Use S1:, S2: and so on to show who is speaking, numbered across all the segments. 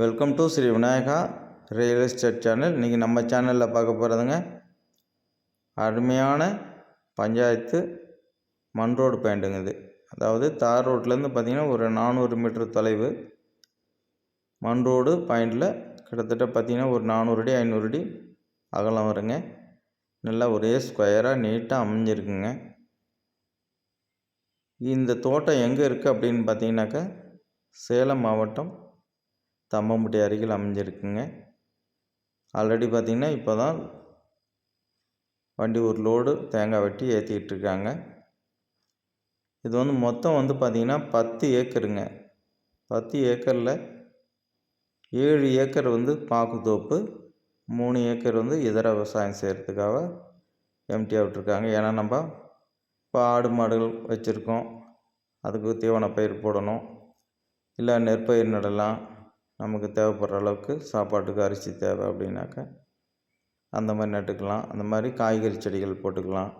S1: Welcome to Sri Vinayaka real estate channel இன்றைக்கி நம்ம சேனலில் பார்க்க போகிறதுங்க அருமையான பஞ்சாயத்து மண் ரோடு பெயிண்ட்டுங்க இது. அதாவது தார் ரோட்லேருந்து பார்த்திங்கன்னா ஒரு நானூறு மீட்டர் தொலைவு. மண் ரோடு பாயிண்டில் கிட்டத்தட்ட பார்த்திங்கன்னா ஒரு நானூறு அடி ஐநூறு அடி அகலம் வருங்க. நல்லா ஒரே ஸ்கொயராக நீட்டாக அமைஞ்சிருக்குங்க. இந்த தோட்டம் எங்கே இருக்குது அப்படின்னு பார்த்தீங்கன்னாக்கா சேலம் மாவட்டம் தம்மம்பட்டி அருகில் அமைஞ்சிருக்குங்க. ஆல்ரெடி பார்த்திங்கன்னா இப்போ தான் வண்டி ஒரு லோடு தேங்காய் வெட்டி ஏற்றிக்கிட்டு இருக்காங்க இது வந்து மொத்தம் வந்து பார்த்திங்கன்னா பத்து ஏக்கருங்க. பத்து ஏக்கரில் ஏழு ஏக்கர் வந்து பாக்குத்தோப்பு மூணு ஏக்கர் வந்து இதர விவசாயம் செய்கிறதுக்காக எம்டியாக விட்ருக்காங்க ஏன்னா நம்ம இப்போ ஆடு மாடுகள் வச்சுருக்கோம். அதுக்கு தீவன பயிர் போடணும். இல்லை நெற்பயிர் நடலாம். நமக்கு தேவைப்படுற அளவுக்கு சாப்பாட்டுக்கு அரிசி தேவை அப்படின்னாக்கா அந்த மாதிரி நட்டுக்கலாம். அந்த மாதிரி காய்கறி செடிகள் போட்டுக்கலாம்.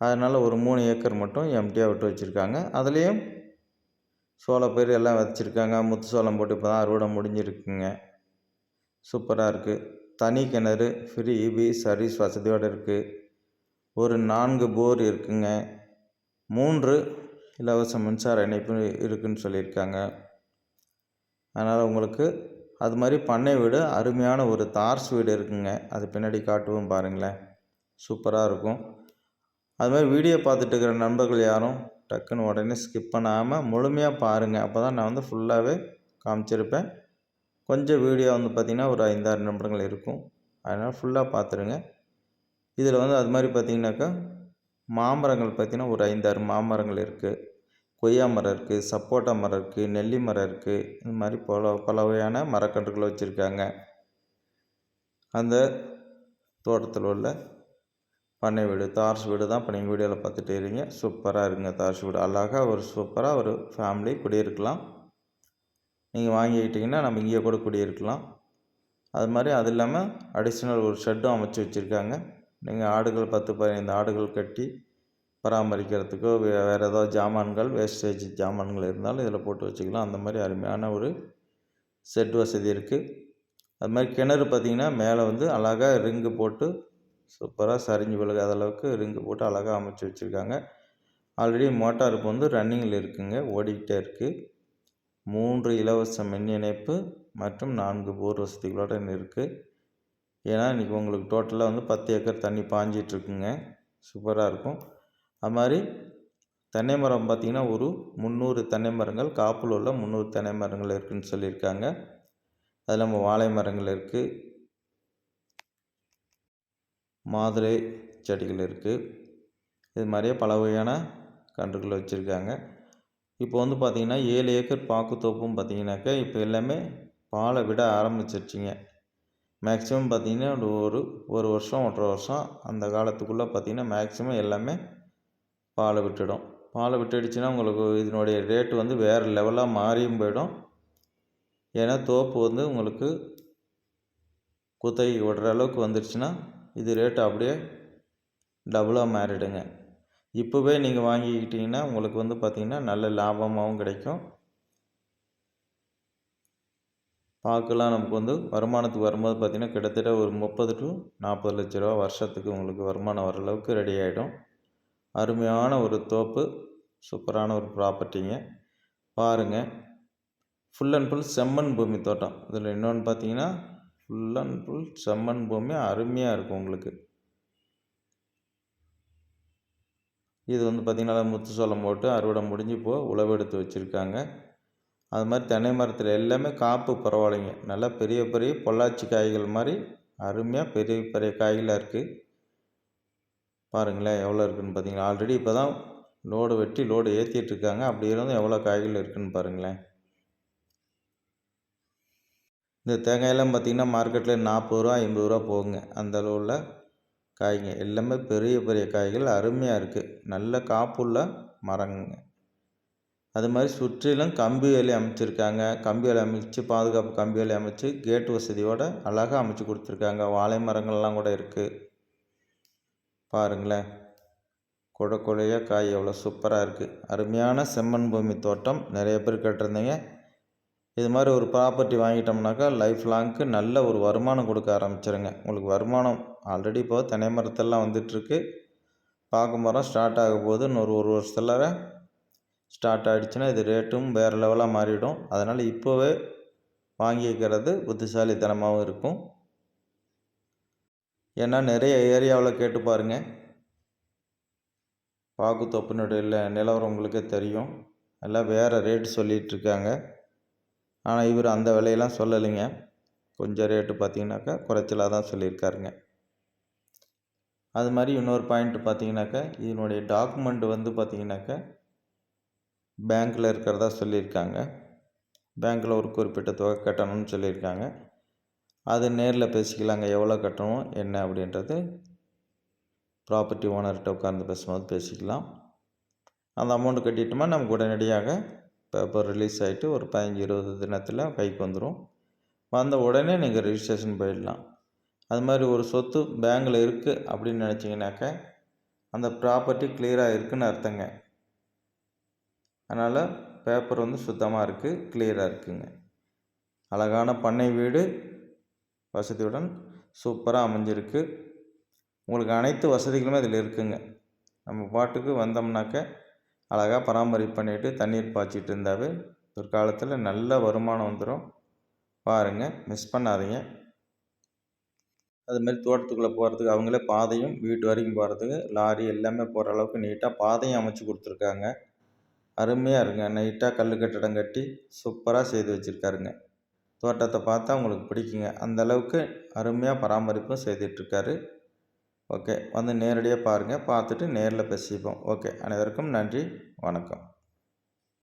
S1: அதனால் ஒரு மூணு ஏக்கர் மட்டும் எம்டியாக விட்டு வச்சுருக்காங்க. அதுலேயும் சோளப்பயிர் எல்லாம் வச்சுருக்காங்க. முத்து சோளம் போட்டு இப்போ தான் அறுவடை முடிஞ்சிருக்குங்க. சூப்பராக இருக்குது தனி கிணறு ஃப்ரீ இபி சர்வீஸ் வசதியோடு இருக்குது ஒரு நான்கு போர் இருக்குங்க. மூன்று இலவச மின்சார இணைப்பு இருக்குதுன்னு சொல்லியிருக்காங்க. அதனால் உங்களுக்கு அது மாதிரி பண்ணை வீடு அருமையான ஒரு தார்ஸ் வீடு இருக்குங்க. அது பின்னாடி காட்டுவோம் பாருங்களேன். சூப்பராக இருக்கும். அது மாதிரி வீடியோ பார்த்துட்டு இருக்கிற நண்பர்கள் யாரும் டக்குன்னு உடனே ஸ்கிப் பண்ணாமல் முழுமையாக பாருங்கள் அப்போ தான் நான் வந்து ஃபுல்லாகவே காமிச்சிருப்பேன். கொஞ்சம் வீடியோ வந்து பார்த்திங்கன்னா ஒரு ஐந்தாறு நிமிடங்கள் இருக்கும். அதனால் ஃபுல்லாக பார்த்துருங்க இதில் வந்து அது மாதிரி பார்த்திங்கனாக்கா மாமரங்கள் பார்த்திங்கன்னா ஒரு ஐந்தாறு மாமரங்கள் இருக்குது கொய்யா மரம் இருக்குது சப்போட்டா மரம் இருக்குது நெல்லி மரம் இருக்குது இந்த மாதிரி பல பல வகையான மரக்கன்றுகள் வச்சுருக்காங்க. அந்த தோட்டத்தில் உள்ள பண்ணை வீடு தார்ஸ் வீடு தான் இப்போ நீங்கள் வீடியோவில் பார்த்துட்டு இருங்க சூப்பராக இருக்குங்க தார்ஸ் வீடு. அழகாக ஒரு சூப்பராக ஒரு ஃபேமிலி குடியிருக்கலாம். நீங்கள் வாங்கிக்கிட்டிங்கன்னா நம்ம இங்கே கூட குடியிருக்கலாம். அது மாதிரி அது இல்லாமல் அடிஷ்னல் ஒரு ஷெட்டும் அமைச்சு வச்சுருக்காங்க. நீங்கள் ஆடுகள் பத்து பதினைந்து ஆடுகள் கட்டி பராமரிக்கிறதுக்கோ வே வேறு ஏதாவது ஜாமான்கள் வேஸ்டேஜ் ஜாமான்கள் இருந்தாலும் இதில் போட்டு வச்சுக்கலாம். அந்த மாதிரி அருமையான ஒரு செட் வசதி இருக்குது அது மாதிரி கிணறு பார்த்திங்கன்னா மேலே வந்து அழகாக ரிங்கு போட்டு சூப்பராக சரிஞ்சு விழுகாத அளவுக்கு ரிங்கு போட்டு அழகாக அமைச்சு வச்சுருக்காங்க. ஆல்ரெடி மோட்டார் இப்போ வந்து ரன்னிங்கில் இருக்குங்க. ஓடிக்கிட்டே இருக்குது மூன்று இலவச மின் இணைப்பு மற்றும் நான்கு போர் வசதிகளோடு இருக்குது ஏன்னா இன்றைக்கி உங்களுக்கு டோட்டலாக வந்து பத்து ஏக்கர் தண்ணி பாஞ்சிட்ருக்குங்க சூப்பராக இருக்கும். அது மாதிரி தென்னை மரம் பார்த்திங்கன்னா ஒரு முந்நூறு தென்னை மரங்கள் காப்பில் உள்ள முந்நூறு தென்னை மரங்கள் இருக்குதுன்னு சொல்லியிருக்காங்க. அது இல்லாமல் வாழை மரங்கள் இருக்குது மாதுளை செடிகள் இருக்குது இது மாதிரியே பல வகையான கன்றுகள் வச்சுருக்காங்க. இப்போ வந்து பார்த்திங்கன்னா ஏழு ஏக்கர் பாக்குத்தோப்பும் பார்த்திங்கனாக்கா இப்போ எல்லாமே பாலை விட ஆரம்பிச்சிருச்சிங்க. மேக்ஸிமம் பார்த்திங்கன்னா ஒரு ஒரு வருஷம் ஒன்றரை வருஷம் அந்த காலத்துக்குள்ளே பார்த்திங்கன்னா மேக்ஸிமம் எல்லாமே பாலை விட்டுடும். பாலை விட்டுடுச்சுன்னா உங்களுக்கு இதனுடைய ரேட்டு வந்து வேறு லெவலாக மாறியும் போயிடும். ஏன்னா தோப்பு வந்து உங்களுக்கு குத்தகை விடுற அளவுக்கு வந்துடுச்சுன்னா இது ரேட்டு அப்படியே டபுளாக மாறிடுங்க. இப்போவே நீங்கள் வாங்கிக்கிட்டிங்கன்னா உங்களுக்கு வந்து பார்த்திங்கன்னா நல்ல லாபமாகவும் கிடைக்கும். பார்க்கலாம் நமக்கு வந்து வருமானத்துக்கு வரும்போது பார்த்திங்கன்னா கிட்டத்தட்ட ஒரு முப்பது டு நாற்பது லட்ச ரூபா வருஷத்துக்கு உங்களுக்கு வருமானம் வர அளவுக்கு ரெடி ஆகிடும் அருமையான ஒரு தோப்பு சூப்பரான ஒரு ப்ராப்பர்ட்டிங்க. பாருங்கள் ஃபுல் அண்ட் ஃபுல் செம்மண் பூமி தோட்டம். இதில் இன்னொன்று பார்த்தீங்கன்னா ஃபுல் அண்ட் ஃபுல் செம்மண் பூமி அருமையாக இருக்கும் உங்களுக்கு. இது வந்து பார்த்திங்கன்னா முத்து சோளம் போட்டு அறுவடை முடிஞ்சு இப்போ உழவெடுத்து வச்சுருக்காங்க. அது மாதிரி தென்னை மரத்தில் எல்லாமே காப்பு பரவாயில்லைங்க. நல்லா பெரிய பெரிய பொள்ளாச்சி காய்கள் மாதிரி அருமையாக பெரிய பெரிய காய்களாக இருக்குது பாருங்களேன் எவ்வளோ இருக்குதுன்னு பார்த்தீங்களா? ஆல்ரெடி இப்போ தான் லோடு வெட்டி லோடு ஏற்றிட்டு இருக்காங்க. அப்படி இருந்தும் எவ்வளோ காய்கள் இருக்குதுன்னு பாருங்களேன். இந்த தேங்காயெல்லாம் பார்த்திங்கன்னா மார்க்கெட்டில் நாற்பது ரூபா ஐம்பது ரூபா போகுங்க. அந்த அளவில் காய்ங்க. எல்லாமே பெரிய பெரிய காய்கள். அருமையாக இருக்குது நல்ல காப்புள்ள மரங்க. அது மாதிரி சுற்றிலும் கம்பி வேலி அமைச்சிருக்காங்க. கம்பி வேலை அமைச்சு பாதுகாப்பு கம்பி வேலை அமைச்சு கேட்டு வசதியோடு அழகாக அமைச்சு கொடுத்துருக்காங்க. வாழை மரங்கள்லாம் கூட இருக்குது பாருங்களேன். கொடை கொலையாக காய் எவ்வளோ சூப்பராக இருக்குது அருமையான செம்மண் பூமி தோட்டம். நிறைய பேர் கேட்டிருந்தீங்க. இது மாதிரி ஒரு ப்ராப்பர்ட்டி வாங்கிட்டோம்னாக்கா லைஃப் லாங்க்கு நல்ல ஒரு வருமானம் கொடுக்க ஆரம்பிச்சிருங்க. உங்களுக்கு வருமானம் ஆல்ரெடி இப்போ தென்னை மரத்தெல்லாம் வந்துட்டுருக்கு. பாக்கு மரம் ஸ்டார்ட் ஆக போது இன்னொரு ஒரு வருஷத்தில் ஸ்டார்ட் ஆகிடுச்சுன்னா இது ரேட்டும் வேறு லெவலாக மாறிடும். அதனால் இப்போவே வாங்கிக்கிறது புத்திசாலித்தனமாகவும் இருக்கும். ஏன்னா நிறைய ஏரியாவில் கேட்டு பாருங்கள் பாக்குத்தொப்பினுடைய நிலவரம் உங்களுக்கே தெரியும். எல்லாம் வேறு ரேட்டு சொல்லிகிட்ருக்காங்க ஆனால் இவர் அந்த விலையெல்லாம் சொல்லலைங்க. கொஞ்சம் ரேட்டு பார்த்தீங்கன்னாக்கா குறைச்சலாக தான் சொல்லியிருக்காருங்க. அது மாதிரி இன்னொரு பாயிண்ட் பார்த்தீங்கன்னாக்கா இதனுடைய டாக்குமெண்ட் வந்து பார்த்தீங்கன்னாக்கா பேங்க்கில் இருக்கிறதா சொல்லியிருக்காங்க. பேங்க்கில் ஒரு குறிப்பிட்ட தொகை கட்டணும்னு சொல்லியிருக்காங்க. அது நேரில் பேசிக்கலாங்க. எவ்வளோ கட்டணும் என்ன அப்படின்றது ப்ராப்பர்ட்டி ஓனர்கிட்ட உட்காந்து பேசும்போது பேசிக்கலாம். அந்த அமௌண்ட்டு கட்டிட்டோமா நமக்கு உடனடியாக பேப்பர் ரிலீஸ் ஆகிட்டு ஒரு பதினஞ்சு இருபது தினத்தில் கைக்கு வந்துடும் வந்த உடனே நீங்கள் ரிஜிஸ்ட்ரேஷன் போயிடலாம். அது மாதிரி ஒரு சொத்து பேங்கில் இருக்குது அப்படின்னு நினச்சிங்கனாக்க அந்த ப்ராப்பர்ட்டி கிளியராக இருக்குதுன்னு அர்த்தங்க. அதனால் பேப்பர் வந்து சுத்தமாக இருக்குது கிளியராக இருக்குதுங்க அழகான பண்ணை வீடு வசதியுடன் சூப்பராக அமைஞ்சிருக்கு. உங்களுக்கு அனைத்து வசதிகளுமே இதில் இருக்குங்க. நம்ம பாட்டுக்கு வந்தோம்னாக்க அழகாக பராமரிப்பு பண்ணிவிட்டு தண்ணீர் பாய்ச்சிட்டு இருந்தாவே பிற்காலத்தில் நல்ல வருமானம் வந்துடும் பாருங்கள் மிஸ் பண்ணாதீங்க. அதுமாரி தோட்டத்துக்குள்ளே போகிறதுக்கு அவங்களே பாதையும் வீட்டு வரைக்கும் போகிறதுக்கு லாரி எல்லாமே போகிற அளவுக்கு நீட்டாக பாதையும் அமைச்சு கொடுத்துருக்காங்க. அருமையாக இருங்க நைட்டாக கல் கட்டடம் கட்டி சூப்பராக செய்து வச்சுருக்காருங்க. தோட்டத்தை பார்த்தா உங்களுக்கு பிடிக்குங்க. அந்தளவுக்கு அருமையாக பராமரிப்பும் செய்துட்ருக்காரு. ஓகே வந்து நேரடியாக பாருங்கள் பார்த்துட்டு நேரில் பேசிப்போம். ஓகே அனைவருக்கும் நன்றி வணக்கம்.